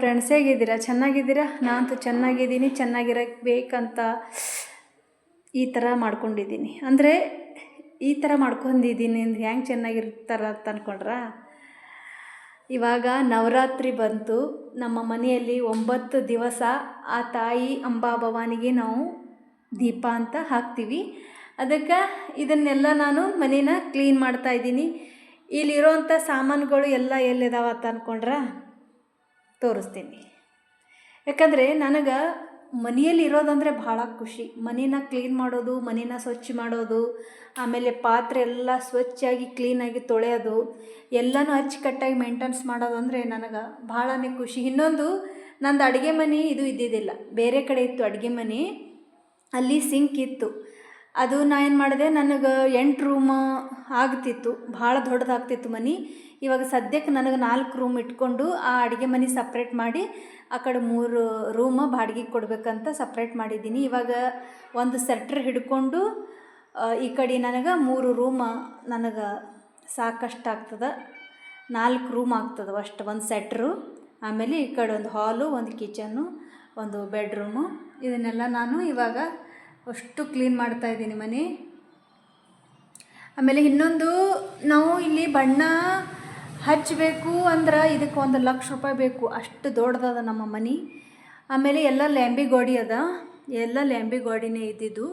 Friends ಹೇಗಿದ್ದೀರಾ? ಚೆನ್ನಾಗಿದ್ದೀರಾ? ನಾನಂತೂ ಚೆನ್ನಾಗಿದ್ದೀನಿ, ಚೆನ್ನಾಗಿರಬೇಕಂತ ಈ ಥರ ಮಾಡ್ಕೊಂಡಿದ್ದೀನಿ. ಅಂದರೆ ಈ ಥರ ಮಾಡ್ಕೊಂಡಿದ್ದೀನಿ ಅಂದ್ರೆ ಹ್ಯಾಂಗೆ ಚೆನ್ನಾಗಿರ್ತಾರ ಅಂತ ಅಂದ್ಕೊಂಡ್ರಾ ಇವಾಗ ನವರಾತ್ರಿ ಬಂತು. ನಮ್ಮ ಮನೆಯಲ್ಲಿ ಒಂಬತ್ತು ದಿವಸ ಆ ತಾಯಿ ಅಂಬಾ ಭವಾನಿಗೆ ನಾವು ದೀಪ ಅಂತ ಹಾಕ್ತೀವಿ. ಅದಕ್ಕೆ ಇದನ್ನೆಲ್ಲ ನಾನು ಮನೇನ ಕ್ಲೀನ್ ಮಾಡ್ತಾ ಇದ್ದೀನಿ. ಇಲ್ಲಿರೋವಂಥ ಸಾಮಾನುಗಳು ಎಲ್ಲ ಎಲ್ಲಿದಾವ ಅಂತ ಅಂದ್ಕೊಂಡ್ರಾ ತೋರಿಸ್ತೀನಿ. ಯಾಕಂದರೆ ನನಗೆ ಮನೆಯಲ್ಲಿ ಇರೋದಂದರೆ ಭಾಳ ಖುಷಿ. ಮನೇನ ಕ್ಲೀನ್ ಮಾಡೋದು, ಮನೇನ ಸ್ವಚ್ಛ ಮಾಡೋದು, ಆಮೇಲೆ ಪಾತ್ರೆ ಎಲ್ಲ ಸ್ವಚ್ಛಾಗಿ ಕ್ಲೀನಾಗಿ ತೊಳೆಯೋದು, ಎಲ್ಲನೂ ಅಚ್ಚುಕಟ್ಟಾಗಿ ಮೇಂಟೆನ್ಸ್ ಮಾಡೋದು ಅಂದರೆ ನನಗೆ ಭಾಳನೇ ಖುಷಿ. ಇನ್ನೊಂದು, ನಂದು ಅಡುಗೆ ಮನೆ ಇದು ಇದ್ದಿದ್ದಿಲ್ಲ. ಬೇರೆ ಕಡೆ ಇತ್ತು ಅಡುಗೆ ಮನೆ. ಅಲ್ಲಿ ಸಿಂಕ್ ಇತ್ತು. ಅದು ನಾ ಏನು ಮಾಡಿದೆ, ನನಗೆ ಎಂಟು ರೂಮ್ ಆಗ್ತಿತ್ತು. ಭಾಳ ದೊಡ್ಡದಾಗ್ತಿತ್ತು ಮನೆ. ಇವಾಗ ಸದ್ಯಕ್ಕೆ ನನಗೆ ನಾಲ್ಕು ರೂಮ್ ಇಟ್ಕೊಂಡು ಆ ಅಡುಗೆ ಮನೆ ಸಪ್ರೇಟ್ ಮಾಡಿ ಆ ಕಡೆ ಮೂರು ರೂಮ್ ಬಾಡಿಗೆಗೆ ಕೊಡಬೇಕಂತ ಸಪ್ರೇಟ್ ಮಾಡಿದ್ದೀನಿ. ಇವಾಗ ಒಂದು ಸೆಟ್ರ್ ಹಿಡ್ಕೊಂಡು ಈ ಕಡೆ ನನಗೆ ಮೂರು ರೂಮ್ ನನಗೆ ಸಾಕಷ್ಟು ಆಗ್ತದೆ ನಾಲ್ಕು ರೂಮ್ ಆಗ್ತದೆ ಅಷ್ಟು ಒಂದು ಸೆಟ್ರು ಆಮೇಲೆ ಈ ಕಡೆ ಒಂದು ಹಾಲು ಒಂದು ಕಿಚನ್ನು ಒಂದು ಬೆಡ್ರೂಮು ಇದನ್ನೆಲ್ಲ ನಾನು ಇವಾಗ ಅಷ್ಟು ಕ್ಲೀನ್ ಮಾಡ್ತಾ ಇದ್ದೀನಿ ಮನೆ. ಆಮೇಲೆ ಇನ್ನೊಂದು, ನಾವು ಇಲ್ಲಿ ಬಣ್ಣ ಹಚ್ಚಬೇಕು ಅಂದ್ರೆ ಇದಕ್ಕೆ ಒಂದು ಲಕ್ಷ ರೂಪಾಯಿ ಬೇಕು. ಅಷ್ಟು ದೊಡ್ಡದದ ನಮ್ಮ ಮನೆ. ಆಮೇಲೆ ಎಲ್ಲ ಲ್ಯಾಂಬಿ ಗೋಡಿ ಅದ. ಎಲ್ಲ ಲ್ಯಾಂಬಿ ಗೋಡಿನೇ ಇದ್ದಿದ್ದು.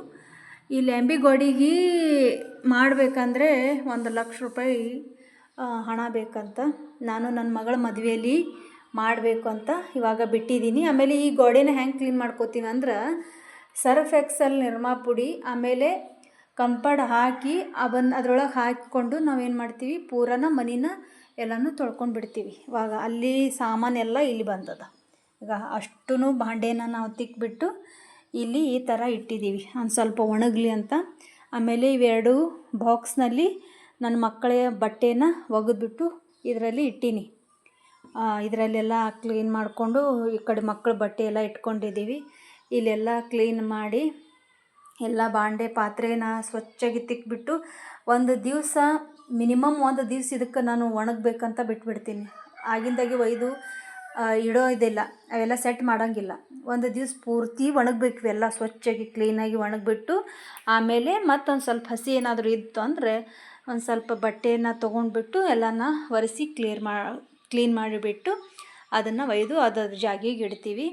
ಈ ಲ್ಯಾಂಬಿ ಗೋಡಿಗೆ ಮಾಡಬೇಕಂದ್ರೆ ಒಂದು ಲಕ್ಷ ರೂಪಾಯಿ ಹಣ ಬೇಕಂತ ನಾನು ನನ್ನ ಮಗಳ ಮದುವೆಯಲ್ಲಿ ಮಾಡಬೇಕು ಅಂತ ಇವಾಗ ಬಿಟ್ಟಿದ್ದೀನಿ. ಆಮೇಲೆ ಈ ಗೋಡೆನ ಹೆಂಗೆ ಕ್ಲೀನ್ ಮಾಡ್ಕೋತೀನಿ ಅಂದ್ರೆ ಸರ್ಫ್ ಎಕ್ಸಲ್, ನಿರ್ಮಾ ಪುಡಿ, ಆಮೇಲೆ ಕಂಪಡ್ ಹಾಕಿ, ಅದನ್ನು ಅದರೊಳಗೆ ಹಾಕಿಕೊಂಡು ನಾವೇನು ಮಾಡ್ತೀವಿ? ಪೂರನ ಮನಿನ ಎಲ್ಲನೂ ತೊಳ್ಕೊಂಡು ಬಿಡ್ತೀವಿ. ಇವಾಗ ಅಲ್ಲಿ ಸಾಮಾನೆಲ್ಲ ಇಲ್ಲಿ ಬಂದದ. ಈಗ ಅಷ್ಟೂ ಬಾಂಡೆನ ನಾವು ತಿಕ್ಬಿಟ್ಟು ಇಲ್ಲಿ ಈ ಥರ ಇಟ್ಟಿದ್ದೀವಿ ಒಂದು ಸ್ವಲ್ಪ ಒಣಗಲಿ ಅಂತ. ಆಮೇಲೆ ಇವೆರಡು ಬಾಕ್ಸ್ನಲ್ಲಿ ನನ್ನ ಮಕ್ಕಳ ಬಟ್ಟೆನ ಒಗೆದ್ಬಿಟ್ಟು ಇದರಲ್ಲಿ ಇಟ್ಟೀನಿ. ಇದರಲ್ಲೆಲ್ಲ ಕ್ಲೀನ್ ಮಾಡಿಕೊಂಡು ಈ ಕಡೆ ಮಕ್ಕಳ ಬಟ್ಟೆ ಎಲ್ಲ ಇಟ್ಕೊಂಡಿದ್ದೀವಿ ಇಲ್ಲೆಲ್ಲ ಕ್ಲೀನ್ ಮಾಡಿ ಎಲ್ಲ ಬಾಂಡೆ ಪಾತ್ರೆನ ಸ್ವಚ್ಛಾಗಿ ತಿಕ್ಬಿಟ್ಟು ಒಂದು ದಿವಸ, ಮಿನಿಮಮ್ ಒಂದು ದಿವಸ ಇದಕ್ಕೆ ನಾನು ಒಣಗಬೇಕಂತ ಬಿಟ್ಬಿಡ್ತೀನಿ. ಆಗಿಂದಾಗೆ ಒಯ್ದು ಇಡೋ ಇದಿಲ್ಲ. ಅವೆಲ್ಲ ಸೆಟ್ ಮಾಡೋಂಗಿಲ್ಲ. ಒಂದು ದಿವಸ ಪೂರ್ತಿ ಒಣಗಬೇಕು ಎಲ್ಲ ಸ್ವಚ್ಛಾಗಿ, ಕ್ಲೀನಾಗಿ ಒಣಗಿಬಿಟ್ಟು, ಆಮೇಲೆ ಮತ್ತೊಂದು ಸ್ವಲ್ಪ ಹಸಿ ಏನಾದರೂ ಇತ್ತು ಅಂದರೆ ಒಂದು ಸ್ವಲ್ಪ ಬಟ್ಟೆಯನ್ನು ತೊಗೊಂಡ್ಬಿಟ್ಟು ಎಲ್ಲನ ಒರೆಸಿ ಕ್ಲಿಯರ್ ಮಾ ಕ್ಲೀನ್ ಮಾಡಿಬಿಟ್ಟು ಅದನ್ನು ಒಯ್ದು ಅದರ ಜಾಗಿಗೆ ಇಡ್ತೀವಿ.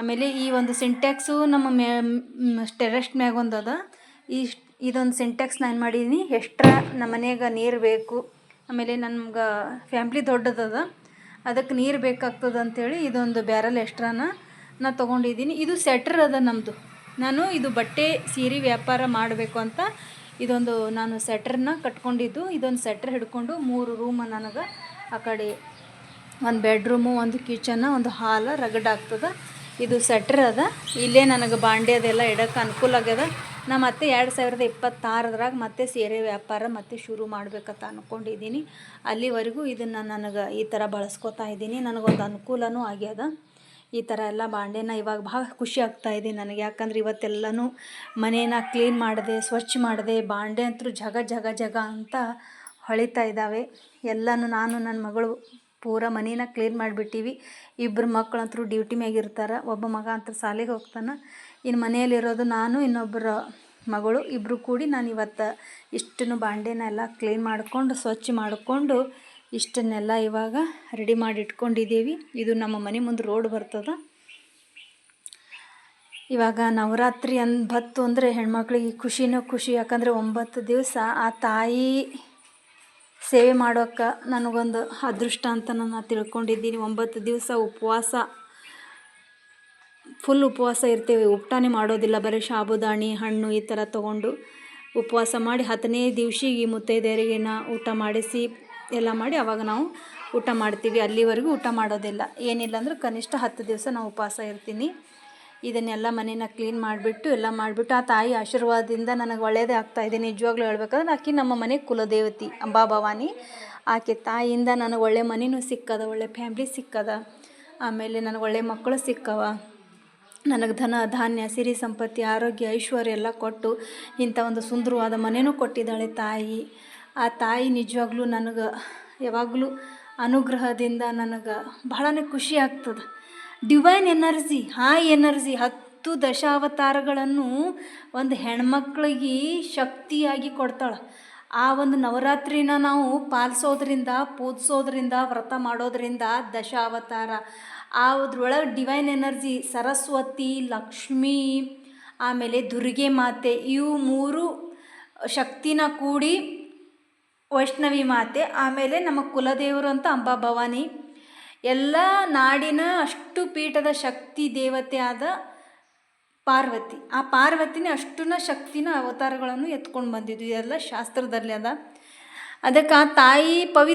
ಆಮೇಲೆ ಈ ಒಂದು ಸಿಂಟ್ಯಾಕ್ಸು ನಮ್ಮ ಮೇ ಟೆರೆಸ್ಟ್ ಮ್ಯಾಗ ಅದ. ಈ ಇದೊಂದು ಸಿಂಟ್ಯಾಕ್ಸ್ ನಾನು ಮಾಡಿದ್ದೀನಿ ಎಕ್ಸ್ಟ್ರಾ ನಮ್ಮ ಮನೆಗೆ ನೀರು ಬೇಕು. ಆಮೇಲೆ ನಮ್ಗೆ ಫ್ಯಾಮ್ಲಿ ದೊಡ್ಡದದ ಅದಕ್ಕೆ ನೀರು ಬೇಕಾಗ್ತದೆ ಅಂಥೇಳಿ ಇದೊಂದು ಬ್ಯಾರಲ್ ಎಕ್ಸ್ಟ್ರಾನ ನಾನು ತೊಗೊಂಡಿದ್ದೀನಿ ಇದು ಸೆಟ್ರ್ ಅದ ನಮ್ಮದು ನಾನು ಇದು ಬಟ್ಟೆ ಸೀರೆ ವ್ಯಾಪಾರ ಮಾಡಬೇಕು ಅಂತ ಇದೊಂದು ನಾನು ಸೆಟ್ರನ್ನ ಕಟ್ಕೊಂಡಿದ್ದು. ಇದೊಂದು ಸೆಟ್ರ್ ಹಿಡ್ಕೊಂಡು ಮೂರು ರೂಮ್ ನನಗೆ ಆ ಕಡೆ ಒಂದು ಬೆಡ್ರೂಮು, ಒಂದು ಕಿಚನ್ನ ಒಂದು ಹಾಲ್ ರಗಡ್ ಆಗ್ತದೆ. ಇದು ಸೆಟ್ರ್ ಅದ. ಇಲ್ಲೇ ನನಗೆ ಬಾಂಡೆ ಅದೆಲ್ಲ ಇಡೋಕೆ ಅನುಕೂಲ ಆಗ್ಯದ. ನಾ ಮತ್ತೆ ಎರಡು ಸಾವಿರದ ಇಪ್ಪತ್ತಾರದ್ರಾಗ ಮತ್ತೆ ಸೀರೆ ವ್ಯಾಪಾರ ಮತ್ತೆ ಶುರು ಮಾಡ್ಬೇಕಂತ ಅಂದ್ಕೊಂಡಿದ್ದೀನಿ ಅಲ್ಲಿವರೆಗೂ ಇದನ್ನು ನನಗೆ ಈ ಥರ ಬಳಸ್ಕೊತಾ ಇದ್ದೀನಿ ನನಗೊಂದು ಅನುಕೂಲನೂ ಆಗ್ಯದ. ಈ ಥರ ಎಲ್ಲ ಬಾಂಡೆನ ಇವಾಗ ಭಾಳ ಖುಷಿ ಆಗ್ತಾ ಇದೆ ನನಗೆ. ಯಾಕಂದ್ರೆ ಇವತ್ತೆಲ್ಲನೂ ಮನೇನ ಕ್ಲೀನ್ ಮಾಡಿದೆ, ಸ್ವಚ್ಛ ಮಾಡಿದೆ, ಬಾಂಡೆ ಅಂತೂ ಜಗ ಜಗ ಜಗ ಅಂತ ಹೊಳಿತಾ ಇದ್ದಾವೆ ಎಲ್ಲನೂ ನಾನು ನನ್ನ ಮಗಳು ಪೂರ ಮನೇನ ಕ್ಲೀನ್ ಮಾಡಿಬಿಟ್ಟಿವಿ. ಇಬ್ಬರು ಮಕ್ಕಳಂತರೂ ಡ್ಯೂಟಿ ಮ್ಯಾಗ ಇರ್ತಾರೆ. ಒಬ್ಬ ಮಗ ಅಂತ ಶಾಲೆಗೆ ಹೋಗ್ತಾನೆ. ಇನ್ನು ಮನೆಯಲ್ಲಿರೋದು ನಾನು ಇನ್ನೊಬ್ಬರ ಮಗಳು ಇಬ್ಬರು ಕೂಡಿ ನಾನು ಇವತ್ತು ಇಷ್ಟನ್ನು ಬಾಂಡೆನ ಎಲ್ಲ ಕ್ಲೀನ್ ಮಾಡಿಕೊಂಡು, ಸ್ವಚ್ಛ ಮಾಡಿಕೊಂಡು ಇಷ್ಟನ್ನೆಲ್ಲ ಇವಾಗ ರೆಡಿ ಮಾಡಿ ಇಟ್ಕೊಂಡಿದ್ದೀವಿ ಇದು ನಮ್ಮ ಮನೆ ಮುಂದೆ ರೋಡ್ ಬರ್ತದೆ. ಇವಾಗ ನವರಾತ್ರಿ ಅಂದ್ ಬತ್ತು ಅಂದರೆ ಹೆಣ್ಮಕ್ಳಿಗೆ ಖುಷಿನೂ ಖುಷಿ. ಯಾಕಂದರೆ ಒಂಬತ್ತು ದಿವಸ ಆ ತಾಯಿ ಸೇವೆ ಮಾಡೋಕೆ ನನಗೊಂದು ಅದೃಷ್ಟ ಅಂತ ನಾನು ತಿಳ್ಕೊಂಡಿದ್ದೀನಿ. ಒಂಬತ್ತು ದಿವಸ ಉಪವಾಸ ಫುಲ್ ಉಪವಾಸ ಇರ್ತೇವೆ. ಉಪ್ಟಾನೆ ಮಾಡೋದಿಲ್ಲ, ಬರೀ ಸಾಬುದಾಣಿ ಹಣ್ಣು ಈ ಥರ ತೊಗೊಂಡು ಉಪವಾಸ ಮಾಡಿ ಹತ್ತನೇ ಈ ಮುತ್ತೈದೆಯರಿಗೆನ ಊಟ ಮಾಡಿಸಿ ಎಲ್ಲ ಮಾಡಿ ಅವಾಗ ನಾವು ಊಟ ಮಾಡ್ತೀವಿ. ಅಲ್ಲಿವರೆಗೂ ಊಟ ಮಾಡೋದಿಲ್ಲ. ಏನಿಲ್ಲ ಅಂದ್ರೆ ಕನಿಷ್ಠ ಹತ್ತು ದಿವಸ ನಾವು ಉಪವಾಸ ಇರ್ತೀನಿ. ಇದನ್ನೆಲ್ಲ ಮನೇನ ಕ್ಲೀನ್ ಮಾಡಿಬಿಟ್ಟು ಎಲ್ಲ ಮಾಡಿಬಿಟ್ಟು ಆ ತಾಯಿ ಆಶೀರ್ವಾದದಿಂದ ನನಗೆ ಒಳ್ಳೆಯದೇ ಆಗ್ತಾ ಇದೆ. ನಿಜವಾಗ್ಲೂ ಹೇಳ್ಬೇಕಂದ್ರೆ ಆಕೆ ನಮ್ಮ ಮನೆ ಕುಲದೇವತಿ ಅಂಬಾ ಭವಾನಿ. ಆಕೆ ತಾಯಿಯಿಂದ ನನಗೆ ಒಳ್ಳೆ ಮನೆಯೂ ಸಿಕ್ಕದ, ಒಳ್ಳೆ ಫ್ಯಾಮ್ಲಿ ಸಿಕ್ಕದ. ಆಮೇಲೆ ನನಗೆ ಒಳ್ಳೆ ಮಕ್ಕಳು ಸಿಕ್ಕವ. ನನಗೆ ಧನ, ಧಾನ್ಯ, ಸಿರಿ ಸಂಪತ್ತಿ, ಆರೋಗ್ಯ, ಐಶ್ವರ್ಯ ಎಲ್ಲ ಕೊಟ್ಟು ಇಂಥ ಒಂದು ಸುಂದರವಾದ ಮನೆಯೂ ಕೊಟ್ಟಿದ್ದಾಳೆ ತಾಯಿ. ಆ ತಾಯಿ ನಿಜವಾಗ್ಲೂ ನನಗೆ ಯಾವಾಗಲೂ ಅನುಗ್ರಹದಿಂದ ನನಗೆ ಬಹಳ ಖುಷಿ ಆಗ್ತದೆ. ಡಿವೈನ್ ಎನರ್ಜಿ, ಹಾಯ್ ಎನರ್ಜಿ, ಹತ್ತು ದಶಾವತಾರಗಳನ್ನು ಒಂದು ಹೆಣ್ಮಕ್ಳಿಗೆ ಶಕ್ತಿಯಾಗಿ ಕೊಡ್ತಾಳೆ. ಆ ಒಂದು ನವರಾತ್ರಿನ ನಾವು ಪಾಲಿಸೋದ್ರಿಂದ, ಪೂಜಿಸೋದ್ರಿಂದ, ವ್ರತ ಮಾಡೋದ್ರಿಂದ ದಶಾವತಾರ. ಆ ಅದ್ರೊಳಗೆ ಡಿವೈನ್ ಎನರ್ಜಿ, ಸರಸ್ವತಿ, ಲಕ್ಷ್ಮೀ, ಆಮೇಲೆ ದುರ್ಗೆ ಮಾತೆ, ಇವು ಮೂರು ಶಕ್ತಿನ ಕೂಡಿ ವೈಷ್ಣವಿ ಮಾತೆ, ಆಮೇಲೆ ನಮ್ಮ ಕುಲದೇವರು ಅಂತ ಅಂಬಾ ಭವಾನಿ. ಎಲ್ಲ ನಾಡಿನ ಅಷ್ಟು ಪೀಠದ ಶಕ್ತಿ ದೇವತೆ ಆದ ಪಾರ್ವತಿ. ಆ ಪಾರ್ವತಿನೇ ಅಷ್ಟುನ ಶಕ್ತಿನ ಅವತಾರಗಳನ್ನು ಎತ್ಕೊಂಡು ಬಂದಿದ್ದು. ಇದೆಲ್ಲ ಶಾಸ್ತ್ರದಲ್ಲಿ ಅದ. ಅದಕ್ಕೆ ಆ ತಾಯಿ ಪವಿ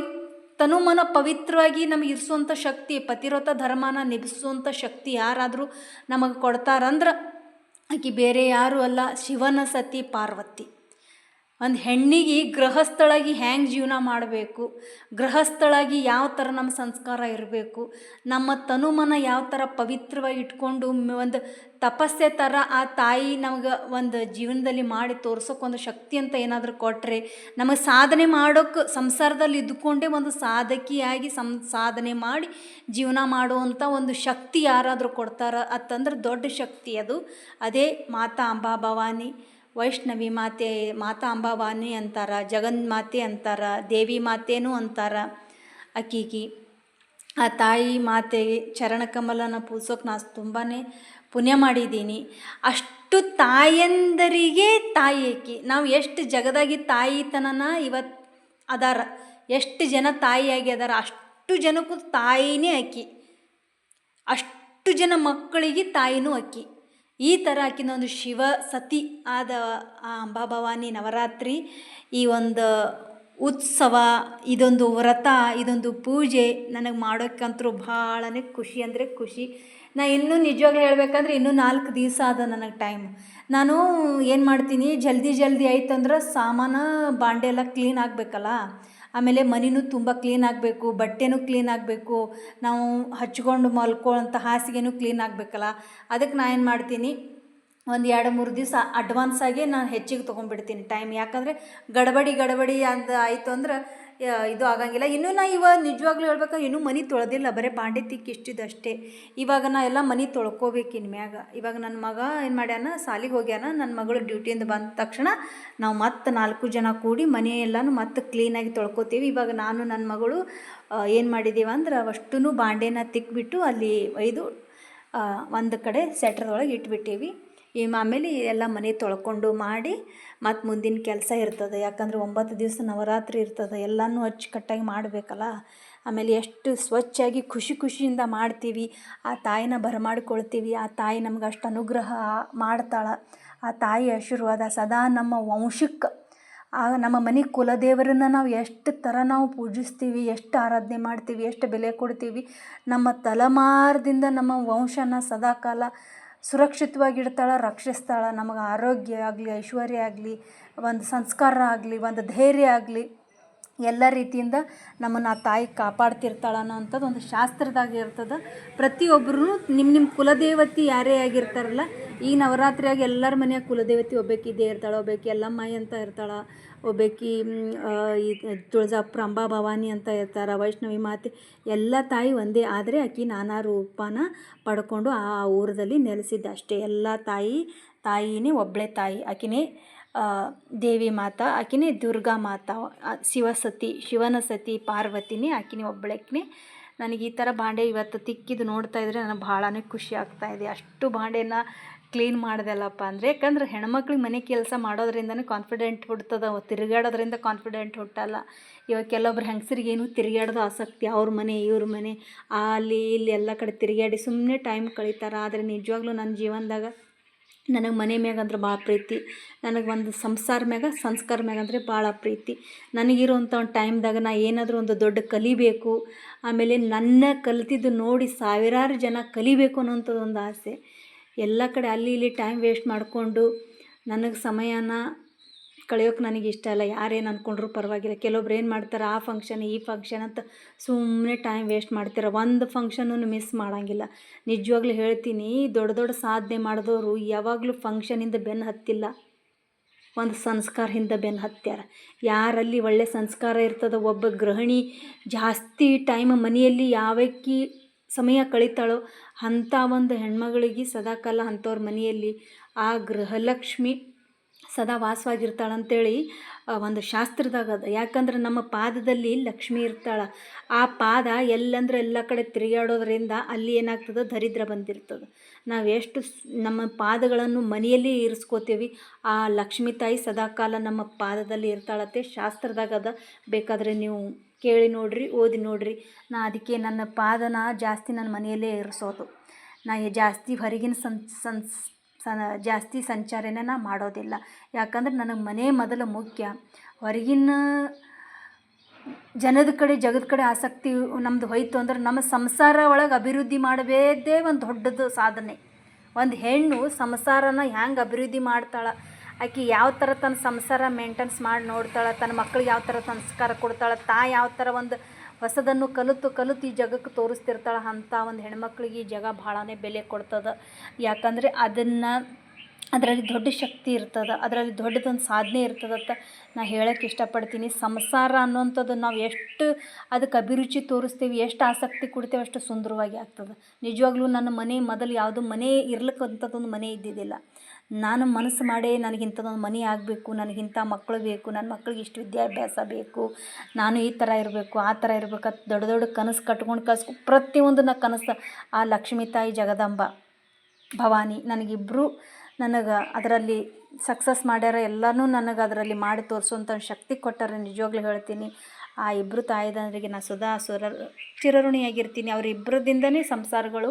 ತನುಮನ ಪವಿತ್ರವಾಗಿ ನಮಗೆ ಇರಿಸುವಂಥ ಶಕ್ತಿ ಪತಿರೋತ ಧರ್ಮನ ನಿಭಿಸುವಂಥ ಶಕ್ತಿ ಯಾರಾದರೂ ನಮಗೆ ಕೊಡ್ತಾರಂದ್ರೆ, ಆಕೆ ಬೇರೆ ಯಾರೂ ಅಲ್ಲ, ಶಿವನ ಸತಿ ಪಾರ್ವತಿ. ಒಂದು ಹೆಣ್ಣಿಗೆ ಗೃಹಸ್ಥಳಾಗಿ ಹ್ಯಾಂಗೆ ಜೀವನ ಮಾಡಬೇಕು? ಗೃಹಸ್ಥಳಾಗಿ ಯಾವ ಥರ ನಮ್ಮ ಸಂಸ್ಕಾರ ಇರಬೇಕು? ನಮ್ಮ ತನುಮನ ಯಾವ ಥರ ಪವಿತ್ರವಾಗಿ ಇಟ್ಕೊಂಡು ಒಂದು ತಪಸ್ಸೆ ಥರ ಆ ತಾಯಿ ನಮ್ಗೆ ಒಂದು ಜೀವನದಲ್ಲಿ ಮಾಡಿ ತೋರ್ಸೋಕೆ ಶಕ್ತಿ ಅಂತ ಏನಾದರೂ ಕೊಟ್ಟರೆ ನಮಗೆ ಸಾಧನೆ ಮಾಡೋಕ್ಕೆ ಸಂಸಾರದಲ್ಲಿ ಇದ್ದುಕೊಂಡೇ ಒಂದು ಸಾಧಕಿಯಾಗಿ ಸಂ, ಸಾಧನೆ ಮಾಡಿ ಜೀವನ ಮಾಡುವಂಥ ಒಂದು ಶಕ್ತಿ ಯಾರಾದರೂ ಕೊಡ್ತಾರ? ಅಂತಂದ್ರೆ ದೊಡ್ಡ ಶಕ್ತಿ ಅದು. ಅದೇ ಮಾತಾ ಅಂಬಾ ಭವಾನಿ. ವೈಷ್ಣವಿ ಮಾತೆ, ಮಾತಾ ಅಂಬಾವಾನಿ ಅಂತಾರ ಜಗನ್ಮಾತೆ ಅಂತಾರ, ದೇವಿ ಮಾತೇನೂ ಅಂತಾರ ಆಕಿಗೆ ಆ ತಾಯಿ ಮಾತೆ ಚರಣಕಮಲನ ಪೂಜೋಕೆ ನಾನು ತುಂಬಾ ಪುಣ್ಯ ಮಾಡಿದ್ದೀನಿ. ಅಷ್ಟು ತಾಯಂದರಿಗೆ ತಾಯಿ ಆಕಿ ನಾವು ಎಷ್ಟು ಜಗದಾಗಿ ತಾಯಿತನನ ಇವತ್ತು ಅದಾರ, ಎಷ್ಟು ಜನ ತಾಯಿಯಾಗಿ ಅದಾರ, ಅಷ್ಟು ಜನಕ್ಕೂ ತಾಯಿನೇ ಅಕ್ಕಿ ಅಷ್ಟು ಜನ ಮಕ್ಕಳಿಗೆ ತಾಯಿನೂ ಅಕ್ಕಿ ಈ ಥರ ಆಕಿನ ಒಂದು ಶಿವ ಸತಿ ಆದ, ಆ ಅಂಬಾಭವಾನಿ ನವರಾತ್ರಿ, ಈ ಒಂದು ಉತ್ಸವ, ಇದೊಂದು ವ್ರತ, ಇದೊಂದು ಪೂಜೆ ನನಗೆ ಮಾಡೋಕ್ಕಂತೂ ಭಾಳನೇ ಖುಷಿ ಅಂದರೆ ಖುಷಿ. ನಾ ಇನ್ನೂ ನಿಜವಾಗ್ಲೂ ಹೇಳಬೇಕಂದ್ರೆ ಇನ್ನೂ ನಾಲ್ಕು ದಿವಸ ಅದ ನನಗೆ ಟೈಮ್ ನಾನು ಏನು ಮಾಡ್ತೀನಿ, ಜಲ್ದಿ ಜಲ್ದಿ ಆಯ್ತಂದ್ರೆ ಸಾಮಾನು ಬಾಂಡೆ ಎಲ್ಲ ಕ್ಲೀನ್ ಆಗಬೇಕಲ್ಲ. ಆಮೇಲೆ ಮನೆಯೂ ತುಂಬ ಕ್ಲೀನ್ ಆಗಬೇಕು, ಬಟ್ಟೆನೂ ಕ್ಲೀನ್ ಆಗಬೇಕು, ನಾವು ಹಚ್ಕೊಂಡು ಮಲ್ಕೊಳ್ಳೋಂಥ ಹಾಸಿಗೆನೂ ಕ್ಲೀನ್ ಆಗಬೇಕಲ್ಲ? ಅದಕ್ಕೆ ನಾನು ಏನು ಮಾಡ್ತೀನಿ, ಒಂದು ಎರಡು ಮೂರು ದಿವಸ ಆಗಿ ನಾನು ಹೆಚ್ಚಿಗೆ ತೊಗೊಂಡ್ಬಿಡ್ತೀನಿ ಟೈಮ್ ಯಾಕಂದರೆ ಗಡಬಡಿ ಗಡಬಡಿ ಅಂತ ಆಯಿತು ಅಂದ್ರೆ ಇದು ಆಗಂಗಿಲ್ಲ. ಇನ್ನೂ ನಾ ಇವಾಗ ನಿಜವಾಗ್ಲೂ ಹೇಳ್ಬೇಕಾದ್ರೆ ಇನ್ನೂ ಮನೆ ತೊಳೆದಿಲ್ಲ. ಬರೀ ಬಾಂಡೆ ತಿಕ್ಕಿ ಇಷ್ಟಿದ್ದು ಅಷ್ಟೇ ಇವಾಗ ನಾ ಎಲ್ಲ ಮನೆ ತೊಳ್ಕೊಬೇಕು ಇನ್ಮ್ಯಾಗ. ಇವಾಗ ನನ್ನ ಮಗ ಏನು ಮಾಡ್ಯಾನ, ಸಾಲಿಗೆ ಹೋಗ್ಯಾನ ನನ್ನ ಮಗಳು ಡ್ಯೂಟಿಯಿಂದ ಬಂದ ತಕ್ಷಣ ನಾವು ಮತ್ತೆ ನಾಲ್ಕು ಜನ ಕೂಡಿ ಮನೆ ಎಲ್ಲನೂ ಮತ್ತೆ ಕ್ಲೀನಾಗಿ ತೊಳ್ಕೊತೀವಿ. ಇವಾಗ ನಾನು ನನ್ನ ಮಗಳು ಏನು ಮಾಡಿದ್ದೀವಿ ಅಂದ್ರೆ ಅಷ್ಟೂ ಬಾಂಡೆನ ತಿಕ್ಬಿಟ್ಟು ಅಲ್ಲಿ ಒಯ್ದು ಒಂದು ಕಡೆ ಸೆಟ್ರದೊಳಗೆ ಇಟ್ಬಿಟ್ಟೀವಿ. ಈ ಆಮೇಲೆ ಎಲ್ಲ ಮನೆ ತೊಳ್ಕೊಂಡು ಮಾಡಿ ಮತ್ತು ಮುಂದಿನ ಕೆಲಸ ಇರ್ತದೆ. ಯಾಕಂದ್ರೆ ಒಂಬತ್ತು ದಿವಸ ನವರಾತ್ರಿ ಇರ್ತದೆ. ಎಲ್ಲನೂ ಅಚ್ಚುಕಟ್ಟಾಗಿ ಮಾಡಬೇಕಲ್ಲ. ಆಮೇಲೆ ಎಷ್ಟು ಸ್ವಚ್ಛಾಗಿ ಖುಷಿ ಖುಷಿಯಿಂದ ಮಾಡ್ತೀವಿ. ಆ ತಾಯಿನ ಬರಮಾಡ್ಕೊಳ್ತೀವಿ. ಆ ತಾಯಿ ನಮ್ಗೆ ಅಷ್ಟು ಅನುಗ್ರಹ ಮಾಡ್ತಾಳೆ. ಆ ತಾಯಿ ಆಶೀರ್ವಾದ ಸದಾ ನಮ್ಮ ವಂಶಕ್ಕೆ ಆ ನಮ್ಮ ಮನೆ ಕುಲದೇವರನ್ನ ನಾವು ಎಷ್ಟು ಥರ ನಾವು ಪೂಜಿಸ್ತೀವಿ, ಎಷ್ಟು ಆರಾಧನೆ ಮಾಡ್ತೀವಿ, ಎಷ್ಟು ಬೆಲೆ ಕೊಡ್ತೀವಿ. ನಮ್ಮ ತಲೆಮಾರದಿಂದ ನಮ್ಮ ವಂಶನ ಸದಾಕಾಲ ಸುರಕ್ಷಿತವಾಗಿಡ್ತಾಳೆ ರಕ್ಷಿಸ್ತಾಳೆ. ನಮಗೆ ಆರೋಗ್ಯ ಆಗಲಿ ಐಶ್ವರ್ಯ ಆಗಲಿ ಒಂದು ಸಂಸ್ಕಾರ ಆಗಲಿ ಒಂದು ಧೈರ್ಯ ಆಗಲಿ. ಎಲ್ಲ ರೀತಿಯಿಂದ ನಮ್ಮನ್ನು ಆ ತಾಯಿ ಕಾಪಾಡ್ತಿರ್ತಾಳೆ ಅನ್ನೋವಂಥದ್ದು ಒಂದು ಶಾಸ್ತ್ರದಾಗ ಇರ್ತದೆ. ಪ್ರತಿಯೊಬ್ಬರೂ ನಿಮ್ಮ ನಿಮ್ಮ ಕುಲದೇವತೆ ಯಾರೇ ಆಗಿರ್ತಾರಲ್ಲ, ಈ ನವರಾತ್ರಿಯಾಗ ಎಲ್ಲರ ಮನೆಯಾಗ ಕುಲದೇವತೆ ಒಬ್ಬಾಕಿ ಇದ್ದೇ ಇರ್ತಾಳೆ ಒಬ್ಬಾಕಿ ಎಲ್ಲಮ್ಮಾಯಿ ಅಂತ ಇರ್ತಾಳೆ, ಒಬ್ಬಾಕಿ ಈ, ತುಳಜಾಪುರ ಅಂಬಾ ಭವಾನಿ ಅಂತ ಇರ್ತಾರೆ, ವೈಷ್ಣವಿ ಮಾತೆ, ಎಲ್ಲ ತಾಯಿ ಒಂದೇ. ಆದರೆ ಆಕಿ ನಾನಾ ರೂಪನ ಪಡ್ಕೊಂಡು ಆ ಊರದಲ್ಲಿ ನೆಲೆಸಿದ್ದ ಅಷ್ಟೇ. ಎಲ್ಲ ತಾಯಿ, ತಾಯಿನೇ ಒಬ್ಬಳೆ ತಾಯಿ. ಆಕಿನೇ ದೇವಿ ಮಾತಾ, ಆಕಿನೇ ದುರ್ಗಾ ಮಾತಾ. ಶಿವಸತಿ ಶಿವನ ಸತಿ, ಪಾರ್ವತಿನೇ, ಆಕಿನೇ ಒಬ್ಬಳಕ್ನೆ ನನಗೆ ಈ ಥರ ಬಾಂಡೆ ಇವತ್ತು ತಿಕ್ಕಿದ್ದು ನೋಡ್ತಾ ಇದ್ರೆ ನನಗೆ ಭಾಳನೇ ಖುಷಿ ಆಗ್ತಾ ಇದೆ. ಅಷ್ಟು ಬಾಂಡೆನ ಕ್ಲೀನ್ ಮಾಡ್ದಲ್ಲಪ್ಪ ಅಂದರೆ, ಯಾಕಂದ್ರೆ ಹೆಣ್ಮಕ್ಳಿಗೆ ಮನೆ ಕೆಲಸ ಮಾಡೋದ್ರಿಂದನೇ ಕಾನ್ಫಿಡೆಂಟ್ ಹುಡ್ತದ ತಿರುಗಾಡೋದ್ರಿಂದ ಕಾನ್ಫಿಡೆಂಟ್ ಹುಟ್ಟಲ್ಲ. ಇವಾಗ ಕೆಲವೊಬ್ರು ಹೆಂಗಸ್ರಿಗೆ ಏನು ತಿರುಗಾಡೋದು ಆಸಕ್ತಿ. ಅವ್ರ ಮನೆ, ಇವ್ರ ಮನೆ ಅಲ್ಲಿ, ಇಲ್ಲಿ ಎಲ್ಲ ಕಡೆ ತಿರುಗಾಡಿ ಸುಮ್ಮನೆ ಟೈಮ್ ಕಳೀತಾರೆ. ಆದರೆ ನಿಜವಾಗ್ಲೂ ನನ್ನ ಜೀವನದಾಗ ನನಗೆ ಮನೆ ಮ್ಯಾಗ ಅಂದ್ರೆ ಭಾಳ ಪ್ರೀತಿ. ನನಗೆ ಒಂದು ಸಂಸಾರ ಮ್ಯಾಗ, ಸಂಸ್ಕಾರ ಮ್ಯಾಗ ಅಂದರೆ ಭಾಳ ಪ್ರೀತಿ. ನನಗಿರುವಂಥ ಒಂದು ಟೈಮ್ದಾಗ ನಾ ಏನಾದರೂ ಒಂದು ದೊಡ್ಡ ಕಲಿಬೇಕು ಆಮೇಲೆ ನನ್ನ ಕಲಿತಿದ್ದು ನೋಡಿ ಸಾವಿರಾರು ಜನ ಕಲಿಬೇಕು ಅನ್ನೋಂಥದ್ದು ಒಂದು ಆಸೆ. ಎಲ್ಲ ಕಡೆ ಅಲ್ಲಿ ಇಲ್ಲಿ ಟೈಮ್ ವೇಸ್ಟ್ ಮಾಡಿಕೊಂಡು, ನನಗೆ ಸಮಯನ ಕಳೆಯೋಕೆ ನನಗೆ ಇಷ್ಟ ಇಲ್ಲ. ಯಾರೇನು ಅಂದ್ಕೊಂಡ್ರು ಪರವಾಗಿಲ್ಲ. ಕೆಲವೊಬ್ರು ಏನು ಮಾಡ್ತಾರೆ, ಆ ಫಂಕ್ಷನ್ ಈ ಫಂಕ್ಷನ್ ಅಂತ ಸುಮ್ಮನೆ ಟೈಮ್ ವೇಸ್ಟ್ ಮಾಡ್ತಾರೆ. ಒಂದು ಫಂಕ್ಷನೂ ಮಿಸ್ ಮಾಡೋಂಗಿಲ್ಲ. ನಿಜವಾಗ್ಲೂ ಹೇಳ್ತೀನಿ, ದೊಡ್ಡ ದೊಡ್ಡ ಸಾಧನೆ ಮಾಡಿದವರು ಯಾವಾಗಲೂ ಫಂಕ್ಷನಿಂದ ಬೆನ್ನು ಹತ್ತಿಲ್ಲ. ಒಂದು ಸಂಸ್ಕಾರದಿಂದ ಬೆನ್ನು ಹತ್ಯಾರ. ಯಾರಲ್ಲಿ ಒಳ್ಳೆ ಸಂಸ್ಕಾರ ಇರ್ತದೆ, ಒಬ್ಬ ಗೃಹಿಣಿ ಜಾಸ್ತಿ ಟೈಮ್ ಮನೆಯಲ್ಲಿ ಯಾವಕ್ಕಿ ಸಮಯ ಕಳೀತಾಳೋ, ಅಂಥ ಒಂದು ಹೆಣ್ಮಗಳಿಗೆ ಸದಾಕಾಲ ಅಂಥವ್ರ ಮನೆಯಲ್ಲಿ ಆ ಗೃಹಲಕ್ಷ್ಮಿ ಸದಾ ವಾಸವಾಗಿರ್ತಾಳೆ ಅಂತೇಳಿ ಒಂದು ಶಾಸ್ತ್ರದಾಗ ಅದ. ಯಾಕಂದ್ರೆ ನಮ್ಮ ಪಾದದಲ್ಲಿ ಲಕ್ಷ್ಮಿ ಇರ್ತಾಳೆ. ಆ ಪಾದ ಎಲ್ಲಂದ್ರೆ ಎಲ್ಲ ಕಡೆ ತಿರುಗಾಡೋದ್ರಿಂದ ಅಲ್ಲಿ ಏನಾಗ್ತದೆ? ದರಿದ್ರ ಬಂದಿರ್ತದೆ. ನಾವು ಎಷ್ಟು ನಮ್ಮ ಪಾದಗಳನ್ನು ಮನೆಯಲ್ಲಿ ಇರಿಸ್ಕೋತೀವಿ, ಆ ಲಕ್ಷ್ಮಿ ತಾಯಿ ಸದಾಕಾಲ ನಮ್ಮ ಪಾದದಲ್ಲಿ ಇರ್ತಾಳತ್ತೆ ಶಾಸ್ತ್ರದಾಗ ಅದ, ಬೇಕಾದರೆ ನೀವು ಕೇಳಿ ನೋಡ್ರಿ, ಓದಿ ನೋಡ್ರಿ. ನಾ ಅದಕ್ಕೆ ನನ್ನ ಪಾದನ ಜಾಸ್ತಿ ನನ್ನ ಮನೆಯಲ್ಲೇ ಇರಿಸೋದು. ನಾ ಜಾಸ್ತಿ ಹೊರಗಿನ ಸಂ ಸನ್ಸ್ ಸನ, ಜಾಸ್ತಿ ಸಂಚಾರನ ನಾ ಮಾಡೋದಿಲ್ಲ. ಯಾಕಂದ್ರೆ ನನಗೆ ಮನೆ ಮೊದಲು ಮುಖ್ಯ. ಹೊರಗಿನ ಜನದ ಕಡೆ, ಜಗದ ಕಡೆ ಆಸಕ್ತಿ ನಮ್ಮದು ಹೋಯ್ತು ಅಂದ್ರೆ ನಮ್ಮ ಸಂಸಾರ ಒಳಗೆ ಅಭಿವೃದ್ಧಿ ಮಾಡಬೇದೇ ಒಂದು ದೊಡ್ಡದು ಸಾಧನೆ. ಒಂದು ಹೆಣ್ಣು ಸಂಸಾರನ ಹ್ಯಾಂಗೆ ಅಭಿವೃದ್ಧಿ ಮಾಡ್ತಾಳೆ? ಆಕೆ ಯಾವ ಥರ ತನ್ನ ಸಂಸಾರ ಮೇಂಟೆನ್ಸ್ ಮಾಡಿ ನೋಡ್ತಾಳೆ? ತನ್ನ ಮಕ್ಳಿಗೆ ಯಾವ ಥರ ಸಂಸ್ಕಾರ ಕೊಡ್ತಾಳೆ? ತಾ ಯಾವ ಥರ ಒಂದು ಹೊಸದನ್ನು ಕಲಿತು ಕಲಿತು ಈ ಜಗಕ್ಕೆ ತೋರಿಸ್ತಿರ್ತಾಳೆ. ಅಂಥ ಒಂದು ಹೆಣ್ಮಕ್ಳಿಗೆ ಈ ಜಗ ಭಾಳನೇ ಬೆಲೆ ಕೊಡ್ತದೆ. ಯಾಕಂದರೆ ಅದನ್ನು, ಅದರಲ್ಲಿ ದೊಡ್ಡ ಶಕ್ತಿ ಇರ್ತದೆ. ಅದರಲ್ಲಿ ದೊಡ್ಡದೊಂದು ಸಾಧನೆ ಇರ್ತದತ್ತ ನಾ ಹೇಳೋಕ್ಕೆ ಇಷ್ಟಪಡ್ತೀನಿ. ಸಂಸಾರ ಅನ್ನೋಂಥದ್ದು ನಾವು ಎಷ್ಟು ಅದಕ್ಕೆ ಅಭಿರುಚಿ ತೋರಿಸ್ತೀವಿ, ಎಷ್ಟು ಆಸಕ್ತಿ ಕೊಡ್ತೇವೆ ಅಷ್ಟು ಸುಂದರವಾಗಿ ಆಗ್ತದೆ. ನಿಜವಾಗ್ಲೂ ನನ್ನ ಮನೆ ಮೊದಲು ಯಾವುದು ಮನೆ ಇರ್ಲಿಕ್ಕಂಥದ್ದೊಂದು ಮನೆ ಇದ್ದಿದ್ದಿಲ್ಲ. ನಾನು ಮನಸ್ಸು ಮಾಡೇ ನನಗೆ ಇಂಥದ್ದೊಂದು ಮನೆ ಆಗಬೇಕು, ನನಗಿಂಥ ಮಕ್ಕಳು ಬೇಕು, ನನ್ನ ಮಕ್ಳಿಗೆ ಇಷ್ಟು ವಿದ್ಯಾಭ್ಯಾಸ ಬೇಕು, ನಾನು ಈ ಥರ ಇರಬೇಕು, ಆ ಥರ ಇರಬೇಕು ಅಂತ ದೊಡ್ಡ ದೊಡ್ಡ ಕನಸು ಕಟ್ಕೊಂಡು ಕಸ್ಕೊ ಪ್ರತಿಯೊಂದನ್ನ ಕನಸು ಆ ಲಕ್ಷ್ಮೀ ತಾಯಿ ಜಗದಂಬ ಭವಾನಿ ನನಗಿಬ್ಬರು ನನಗೆ ಅದರಲ್ಲಿ ಸಕ್ಸಸ್ ಮಾಡ್ಯಾರ, ಎಲ್ಲನೂ ನನಗೆ ಅದರಲ್ಲಿ ಮಾಡಿ ತೋರಿಸುವಂಥ ಶಕ್ತಿ ಕೊಟ್ಟಾರೆ, ನಿಜವಾಗ್ಲೂ ಹೇಳ್ತೀನಿ. ಆ ಇಬ್ಬರು ತಾಯಿದಂದ್ರಿಗೆ ನಾನು ಸದಾ ಸುರ ಚಿರಋಣಿಯಾಗಿರ್ತೀನಿ. ಅವರಿಬ್ಬರದಿಂದನೇ ಸಂಸಾರಗಳು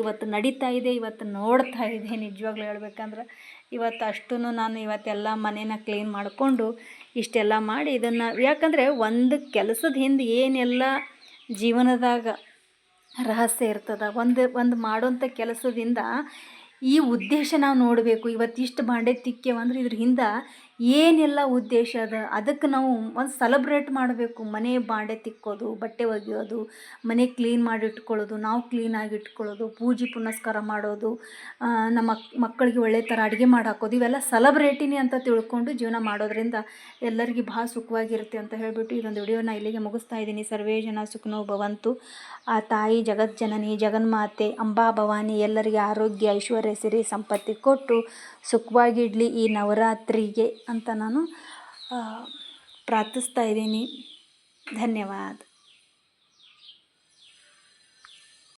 ಇವತ್ತು ನಡೀತಾ ಇದೆ, ಇವತ್ತು ನೋಡ್ತಾ ಇದೆ. ನಿಜವಾಗ್ಲೂ ಹೇಳ್ಬೇಕಂದ್ರೆ ಇವತ್ತು ಅಷ್ಟೂ ನಾನು ಇವತ್ತೆಲ್ಲ ಮನೇನ ಕ್ಲೀನ್ ಮಾಡಿಕೊಂಡು ಇಷ್ಟೆಲ್ಲ ಮಾಡಿ ಇದನ್ನು, ಯಾಕಂದರೆ ಒಂದು ಕೆಲಸದ ಹಿಂದೆ ಏನೆಲ್ಲ ಜೀವನದಾಗ ರಹಸ್ಯ ಇರ್ತದೆ, ಒಂದು ಒಂದು ಮಾಡೋಂಥ ಕೆಲಸದಿಂದ ಈ ಉದ್ದೇಶ ನಾವು ನೋಡಬೇಕು. ಇವತ್ತು ಇಷ್ಟು ಬಾಂಡೆ ತಿಕ್ಕೇವಂದ್ರೆ ಇದ್ರ ಹಿಂದೆ ಏನೆಲ್ಲ ಉದ್ದೇಶ ಅದ. ಅದಕ್ಕೆ ನಾವು ಒಂದು ಸೆಲೆಬ್ರೇಟ್ ಮಾಡಬೇಕು. ಮನೆ ಬಾಂಡೆ ತಿಕ್ಕೋದು, ಬಟ್ಟೆ ಒಗೆಯೋದು, ಮನೆ ಕ್ಲೀನ್ ಮಾಡಿ ಇಟ್ಕೊಳ್ಳೋದು, ನಾವು ಕ್ಲೀನಾಗಿ ಇಟ್ಕೊಳ್ಳೋದು, ಪೂಜೆ ಪುನಸ್ಕಾರ ಮಾಡೋದು ನಮ್ಮ ಮಕ್ಕಳಿಗೆ ಒಳ್ಳೆ ಥರ ಅಡುಗೆ ಮಾಡಿ ಹಾಕೋದು, ಇವೆಲ್ಲ ಸೆಲೆಬ್ರೇಟಿನಿ ಅಂತ ತಿಳ್ಕೊಂಡು ಜೀವನ ಮಾಡೋದ್ರಿಂದ ಎಲ್ಲರಿಗೂ ಭಾಳ ಸುಖವಾಗಿರುತ್ತೆ ಅಂತ ಹೇಳಿಬಿಟ್ಟು ಇದೊಂದು ವಿಡಿಯೋನ ಇಲ್ಲಿಗೆ ಮುಗಿಸ್ತಾ ಇದ್ದೀನಿ. ಸರ್ವೇ ಜನ ಸುಖನೋ ಭವಂತು. ಆ ತಾಯಿ ಜಗಜ್ಜನನಿ, ಜಗನ್ಮಾತೆ, ಅಂಬಾ ಭವಾನಿ ಎಲ್ಲರಿಗೆ ಆರೋಗ್ಯ, ಐಶ್ವರ್ಯ, ಸಿರಿ, ಸಂಪತ್ತಿ ಕೊಟ್ಟು ಸುಖವಾಗಿಡಲಿ ಈ ನವರಾತ್ರಿಗೆ ಅಂತ ನಾನು ಪ್ರಾರ್ಥಿಸ್ತಾ ಇದ್ದೀನಿ. ಧನ್ಯವಾದ.